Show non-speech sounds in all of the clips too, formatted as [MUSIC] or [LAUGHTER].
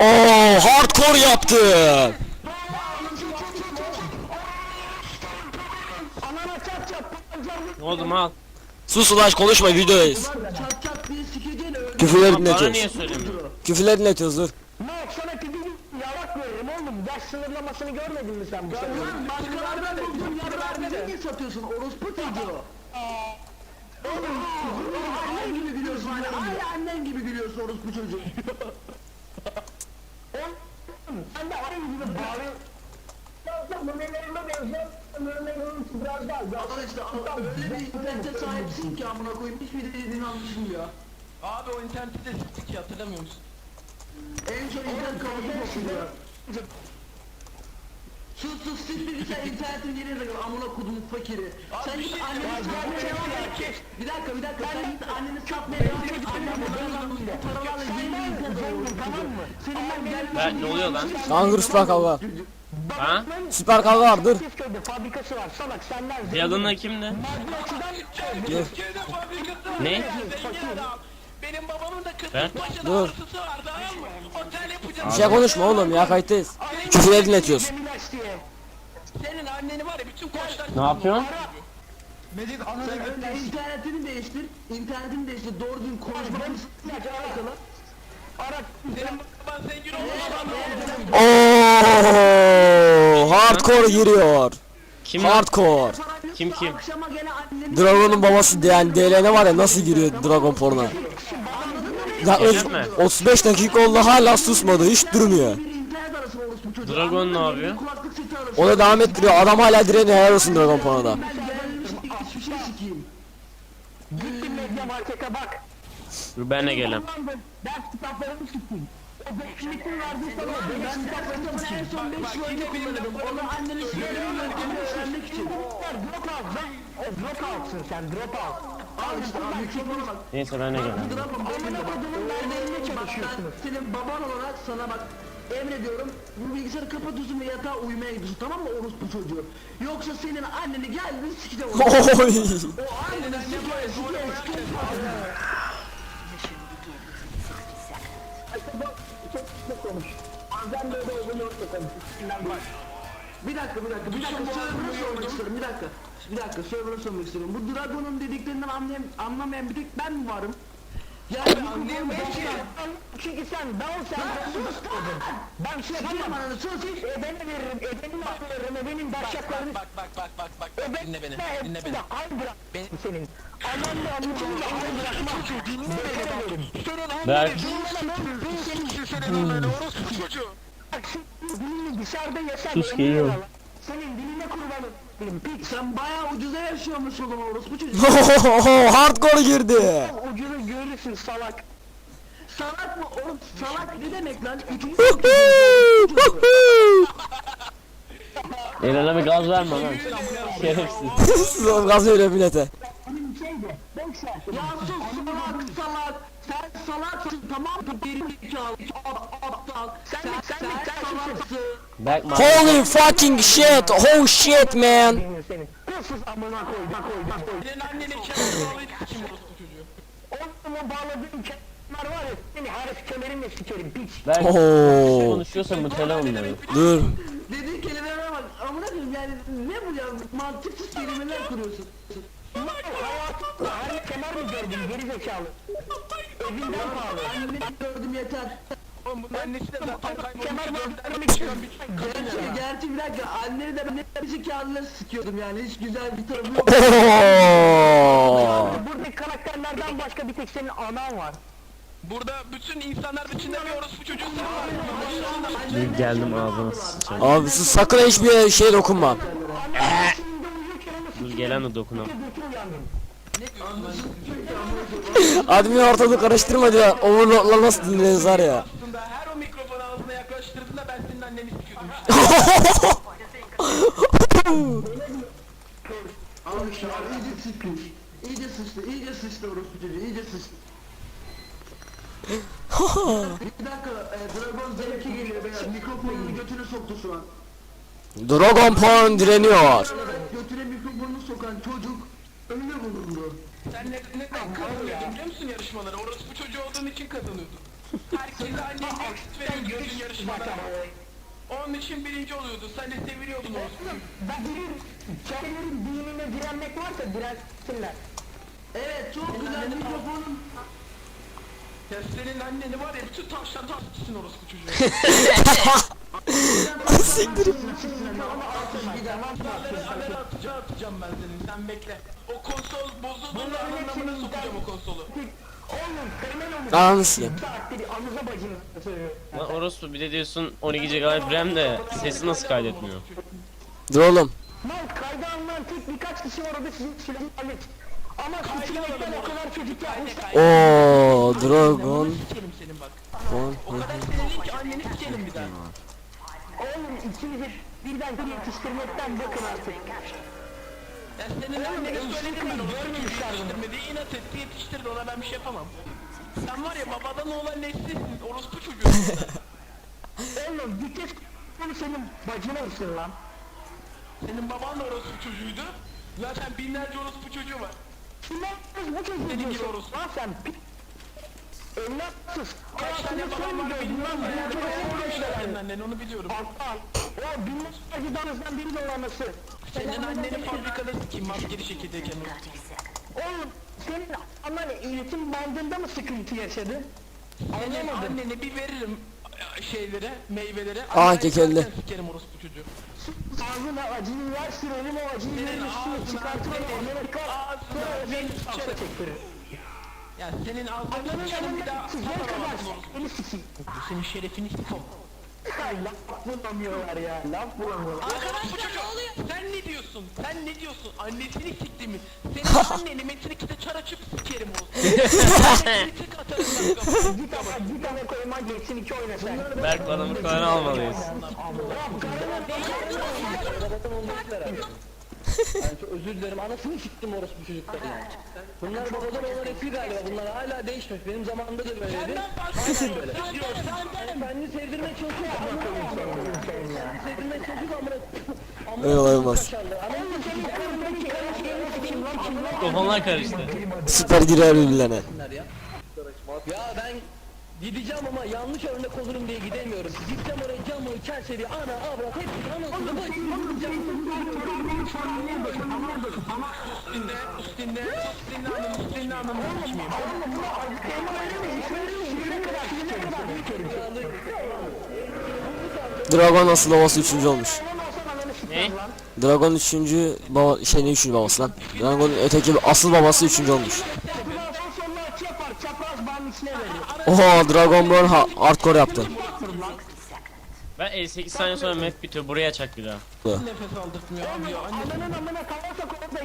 Oo hardcore yaptı. Ne oldu mal? Sus ulaş konuşma videodayız. Küfürleri Bana niye dinletiyoruz. söylemiyorsun? Küfürleri dinletiyoruz dur. Bak sana bir yalak veririm oğlum. Yaş sınırlamasını görmedin mi sen bu sene? Lan başkalarından buldun yararını niye satıyorsun? Orospu çocuğu. Oğlum annen gibi gülüyorsun. Hala annen gibi gülüyorsun orospu çocuğu. [LAUGHS] Oğlum sen de annen gibi bağırıyorsun. Arkadaşlar adam öyle bir internete sahipsin ki amına koyayım hiçbir dediğini anlaşılmıyor. Abi o internette de siktik ya hatırlamıyor musun? En son internet olsun ya. Sus sus siktir git sen internetin yerine de amına kudumun fakiri. Sen git anneni satmaya devam et. Bir dakika bir dakika sen git anneni satmaya devam et. Annen bu paralarla yeni bir internet olur tamam mı? Senin ben gelmiş. Ben ne oluyor lan? Süper kavga. Ha? Süper kavga var dur. Köyde fabrikası var salak senden Diyalınla kimdi? Var. Ne? Zengin. Benim babamın da Ben? Kırklıkbaşı'da Dur. arsası var tamam mı? Otel yapacağım. Bir şey konuşma oğlum ya kayıttayız. Küfürleri dinletiyoruz. Diye. Senin anneni var ya bütün koçlar... Ne yapıyorsun? Sen önce internetini değiştir. İnternetini değiştir. Doğru düzgün konuşma. Ara. Senin baban zengin olmuş. Oo hardcore giriyor. Kim? Hardcore. Kim kim? Dragon'un babası yani DLN var ya nasıl giriyor Dragon porno. Ya Gelir mi? 35 dakika oldu hala susmadı hiç durmuyor. Dragon ne yapıyor? Ona devam ettiriyor adam hala direniyor helal olsun Dragon sikeyim. Gittim medya markete bak. Gelem. Ders sikeyim. O bekçilikini verdiği sana ben kitaplarımı en son 5 yıl önce kullanırım. Onu annenin yönetimi öğrenmek için. Drop out lan. Drop out'sın sen drop out. Al işte bak. Neyse ben de gelem. Amına kodumun derneğine çalışıyorsunuz. Senin baban olarak sana bak emrediyorum bu bilgisayarı kapatıyorsun ve yatağa uyumaya gidiyorsun tamam mı orospu çocuğu? Yoksa senin anneni geldin sikeceğim onu. O anneni sikeceğim sikeceğim Bazen böyle olduğunu konuş. Bir dakika bir dakika bir dakika server'a sormak istiyorum bir dakika. Bir dakika server'a sormak istiyorum. Bu Dragon'un dediklerinden anlayan, anlamayan bir tek ben mi varım? Yani anlayamayan ki. Çünkü sen ben sen ben sus Ben şey ananı sus. Ebeni veririm, ebeni veririm, ebenin başaklarını. Bak bak bak bak bak. Dinle beni. Dinle beni. Ay bırak senin. Dinle beni. Senin Berk. Bak şu dilini dışarıda yesen Sus, emin geliyorum. ol. Senin diline kurbanım. Benim pik. Sen bayağı ucuza yaşıyormuş oğlum orospu çocuğu. hardcore girdi. Ucunu görürsün salak. Salak mı oğlum? Salak ne demek lan? Üçüncü bir gaz verme lan. [LAUGHS] Şerefsiz. Siz gaz veriyor millete. Benim şeyde. Boş ver. Ya sus salak salak. Sen salaksın tamam mı? Geri zekalı. Aptal. Sen sen sen, sen salaksın. Holy fucking shit. Oh shit man. Kırsız amına koy. Bak koy. Bak koy. Senin anneni kendine bağlayıp sikeyim orospu çocuğu. Oğlum bağladığım kemer var ya. Seni harif kemerimle sikerim piç. Berk. Oo. Konuşuyorsan bu onları. Dur. Dediğin kelimelere bak. Amına koyayım yani ne bu ya? Mantıksız kelimeler kuruyorsun. Hayatımda gördün geri zekalı? Evinden pahalı. Anneni gördüm yeter. Oğlum bunun annesi de zaten kaybolmuş. göndermek istiyorum. Gerçi, gerçi bir dakika anneni de ben hep bizi kağıdıyla sikiyordum yani hiç güzel bir tarafı yok. Buradaki karakterlerden başka bir tek senin anan var. Burada bütün insanlar içinde bir orospu çocuğu sen var. Geldim ağzına sıçacağım. Abi siz sakın hiçbir şeye dokunma. Dur gelen de dokunam. Admin ortalığı karıştırma diyor. Overlord'la nasıl dinleriz var ya. Her o mikrofonu ağzına yaklaştırdığında ben senin anneni sikiyordum. Al işte al iyice sıkmış. İyice sıçtı, iyice sıçtı orospu çocuğu, iyice sıçtı. bir dakika, e, Dragon zevki geliyor beyler. Mikrofonunu götüne soktu şu an. Dragon porn direniyor. Götüne mikrofonunu sokan çocuk ölü bulundu. Sen ne, neden kazanıyordun biliyor musun yarışmaları? Orospu çocuğu olduğun için kazanıyordun. Herkese [LAUGHS] anneni aksit veriyordu. bütün yarışmada. Onun için birinci oluyordu. Sen de seviliyordun orospu. Ben bilir, kendilerin dinine direnmek varsa dirensinler. Evet çok güzel mikrofonun. Ya senin anneni var ya bütün tavşan tasçısın orospu çocuğu. [LAUGHS] Siktir. Haber atacağım, atacağım ben senin. Sen bekle. O konsol bozulduğunda anlamına sokacağım o konsolu. Oğlum kırmen olmuş. Ananı sikeyim. Saattir anıza bacını söylüyor. Lan orospu bir de diyorsun 12 GB RAM de sesi nasıl kaydetmiyor? Dur oğlum. Lan kayda alınan tek birkaç kişi var orada sizin silahı alet. Ama sıçramaktan o kadar çocuk yapmışlar. Oo Dragon. Sikerim senin bak. Bon. O kadar senin ki anneni sikerim bir daha. Oğlum ikinizi birden yetiştirmekten bakın artık. Ya senin anneni söyledim ben orospu çocuğu yetiştirmedi. İnat etti yetiştirdi ona ben bir şey yapamam. Sen var ya babadan oğlan neslisin orospu çocuğu. Oğlum vites bunu senin bacına mısın lan? Senin baban da orospu çocuğuydu. Zaten binlerce orospu çocuğu var. Kimler bu çocuğu Senin gibi diyorsun? orospu. Lan sen pi... Evlatsız. Kaç tane var bilmem ben. Ya çok senin annen onu biliyorum. Aptal. O binlerce danızdan biri dolanması. Senin anneni fabrikada sikeyim maskeli şekildeyken. Oğlum senin anan eğitim bandında mı sıkıntı yaşadı? Anlamadım. anneni bir veririm şeylere, meyvelere. Aa, Annen kekelli. Sikerim orospu çocuğu. Ağzına acıyı ver sürelim o acıyı verir ağzına, çıkartır onu ağzına bir özel sıçarım. salsa çektirir. Ya senin ağzını sıçarım bir daha sizler kadar seni sikeyim. Senin şerefini. Ay laf bulamıyorlar ya laf bulamıyorlar. Arkadaş bu çocuğu sen ne diyorsun? Sen ne diyorsun? Annesini sikti mi? Senin [LAUGHS] anneni metrikte çar açıp sikerim. Anneni [LAUGHS] tık atarım ben. Bir tane bir tane koyma geçsin iki oyna sen. Berk bana kadar almalıyız. Yani çok özür dilerim. Anasını siktim orospu çocukları ya. Bunlar babadan olan eski galiba. Bunlar hala değişmiş. Benim zamanımda da böyleydi. Senden bahsediyorum. Senden Ben de sevdirmeye çalışıyorum amına koyayım. Seni. Sevdirmeye çalışıyorum amına kaşarlı. Anasını Mikrofonlar karıştı. Süper girer birbirlerine. Ya ben gideceğim ama yanlış örnek olurum diye gidemiyorum. Gideceğim oraya camı, kerseri, ana, avrat hepsini anasını gideceğim. üstünde. Dragon asıl babası üçüncü olmuş. Ne? Dragon üçüncü baba şey ne üçüncü babası lan? Dragon'un öteki asıl babası üçüncü olmuş. Oho Dragon Ball ha hardcore yaptı. Ben 58 saniye sonra map bitiyor buraya çak bir daha. Nefes aldırtmıyor abi ya. Anne, Ananın amına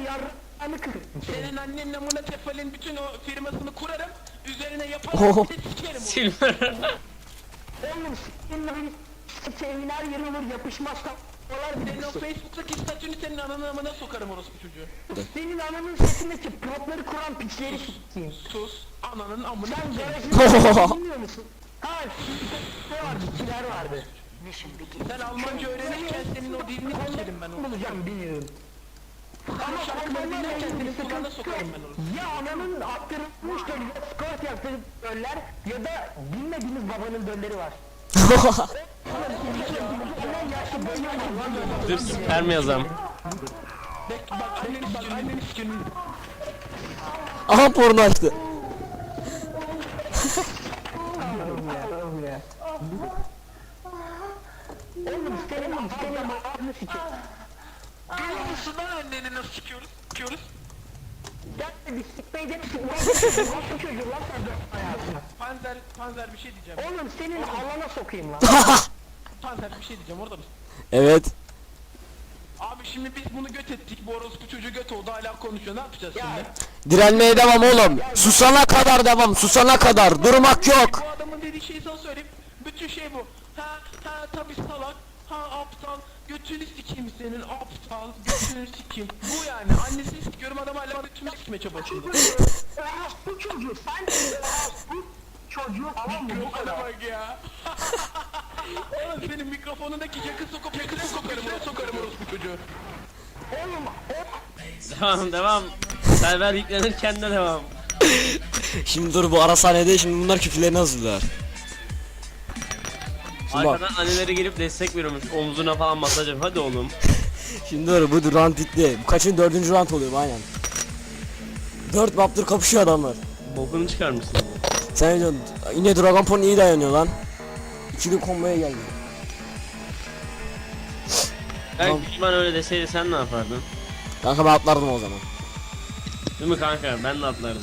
yarrağını kır. senin annen namına tefalin bütün o firmasını kurarım. Üzerine Oh. yaparım. sikerim onu. Silver. Oğlum senin hani sevin her yeri olur yapışmaz kafalar bir Senin o Facebook'taki statünü senin ananın amına sokarım orospu çocuğu. Senin ananın sesindeki plotları kuran piçleri sikeyim. Sus. Ananın amına Sen garajını [LAUGHS] bilmiyor musun? Ha ne vardı piçler vardı. Sen Almanca öğrenirken senin o dilini sikerim ben onu. Bulacağım bilmiyorum. Ama şarkıları dinlerken senin kulağına sokarım ben onu. Ya ananın attırılmış dölü ya skort yaptığı döller ya da bilmediğiniz babanın dölleri var. [LAUGHS] Ondan yaşlı döller var lan. Dur sperm yazam. Bek, bak anneni sikerim, anneni sikerim. Aha porno açtı. Oğlum senin senin ağzını sikeyim. Biliyor musun lan anneni nasıl sikiyoruz? Bir sikmeyi demişsin. Nasıl [LAUGHS] çocuğu lan sen de hayatına. Panzer, Panzer bir şey diyeceğim. Oğlum senin alana sokayım lan. [LAUGHS] Panzer bir şey diyeceğim orada mısın? Evet. Abi şimdi biz bunu göt ettik. Bu orospu çocuğu göt oldu hala konuşuyor. Ne yapacağız şimdi? Direnmeye devam oğlum. Susana kadar devam. Susana kadar. Durmak yok. Bu adamın dediği şeyi sana söyleyeyim. Bütün şey bu. Ha ha tabi salak. Ha aptal. Götünü sikeyim senin aptal. Götünü sikeyim. Bu yani. Annesini sikiyorum adam hala götümü sikme çabasında. bu çocuğu sen bu çocuğu alan mı? Bu kadar. bak ya. [LAUGHS] Oğlum senin mikrofonundaki yakın sokup yakın sokarım. Oraya sokarım orospu çocuğu. Oğlum o Devam devam. Server yüklenirken de devam. [LAUGHS] Şimdi dur bu ara sahnede şimdi bunlar küfürlerini hazırlar. Şimdi bak. Arkadan anneleri gelip destek veriyormuş. Omzuna falan masaj. Hadi oğlum. [LAUGHS] Şimdi doğru bu round bitti. Bu kaçın dördüncü round oluyor bu aynen. Dört maptır kapışıyor adamlar. Bokunu çıkarmışsın. Sen ne diyorsun? Yine Dragon Ball iyi dayanıyor lan. İkili komboya geldi. Tamam. Ben düşman öyle deseydi sen ne yapardın? Kanka ben atlardım o zaman. Değil mi kanka? Ben de atlardım.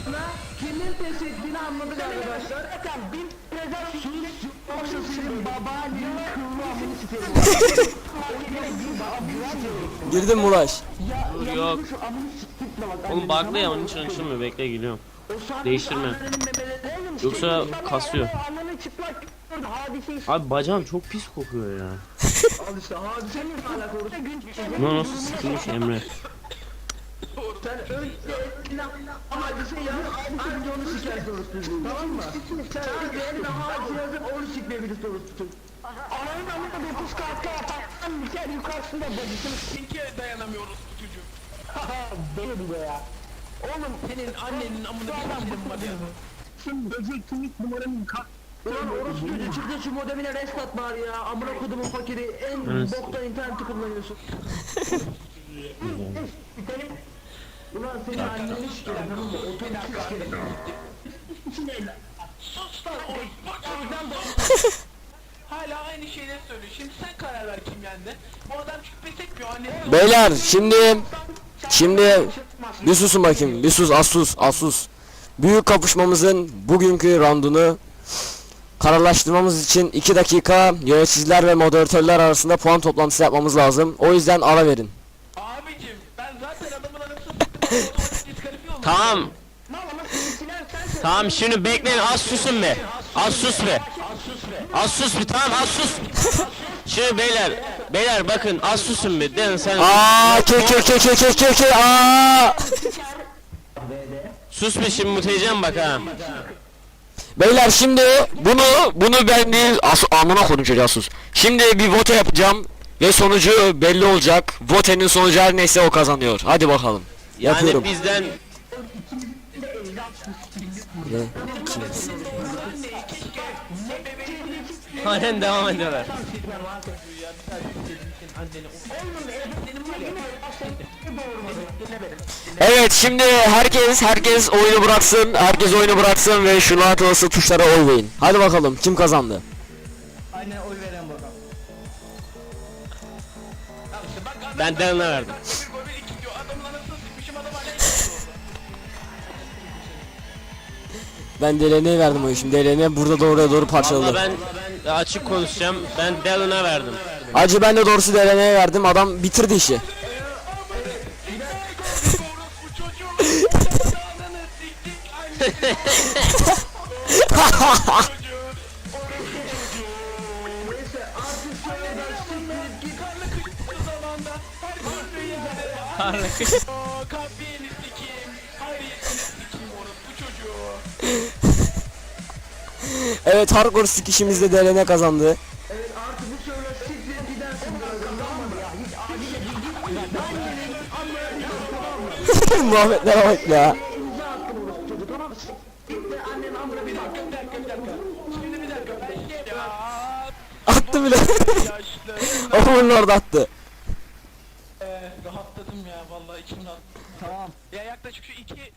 Kimin ettiğini anladık arkadaşlar. Zaten bir prezerv sus Yoksa senin babaannenin kıvrımını sikerim. Girdin mi Ulaş? Dur yok. Oğlum bug'lı ya onun için açılmıyor. Bekle geliyorum. Değiştirme. Yoksa kasıyor. Abi bacağım çok pis kokuyor ya. Al işte hadisenin nasıl sıkılmış Emre? Sen önce eline hadise yaz, anca onu sikersin orospucuğum, tamam mı? Sen önce eline hadise yazıp onu sikmeyebilirsin orospucuğum. Ananın bir pus kahve yaparsan bir kere yukarısında bacısını Çünkü dayanamıyoruz çocuğu. s***** bile ya. Oğlum senin annenin amına bir sikerim var ya. Şimdi gece kimlik numaramın kalk. Ulan orospucu çıktı şu modemine restart bari ya. Amına kodumun fakiri en boktan interneti kullanıyorsun. [LAUGHS] Ulan senin anneni sikerim tamam mı? Otobüsü sikerim. Sus lan oy. Bak oradan da. Hala aynı şeyleri söylüyor. Şimdi sen karar ver kim yendi. Bu adam çünkü pes etmiyor. Annesi Beyler şimdi şimdi bir susun bakayım. Bir sus az sus az sus. Büyük kapışmamızın bugünkü roundunu kararlaştırmamız için 2 dakika yöneticiler ve moderatörler arasında puan toplantısı yapmamız lazım. O yüzden ara verin. Abicim ben zaten adamın anasını sıktım. Otomatik diskalifiye oldum. [LAUGHS] Tamam. Tamam şimdi bekleyin az susun be. Az sus be. Az sus bir tamam az sus. Şimdi beyler beyler bakın az susun bir. Den sen Aa ke ke ke ke ke ke aa. sus bir şimdi muteyeceğim bak ha. Beyler şimdi bunu bunu ben değil as amına koydum çocuğa sus. Şimdi bir vote yapacağım ve sonucu belli olacak. Votenin sonucu her neyse o kazanıyor. Hadi bakalım. Yani bizden halen devam ediyorlar. Evet şimdi herkes herkes oyunu bıraksın. Herkes oyunu bıraksın ve şu lanet olası tuşlara oynayın. Hadi bakalım kim kazandı? Aynen oy veren adam. Ben Dylan'a verdim. Ben DLN'ye verdim o şimdi. DLN burada doğruya doğru Valla parçaladı. ben açık konuşacağım. Ben Dylan'a verdim. Acı ben de doğrusu DLN'ye verdim. Adam bitirdi işi. Evet hardcore sikişimizde DLN kazandı. Evet artık bu gidersin. [LAUGHS] Ya? Bak. Attı bile. [LAUGHS] Onun orada attı. Ee, rahatladım ya vallahi içim rahat. Tamam. Ya yaklaşık şu iki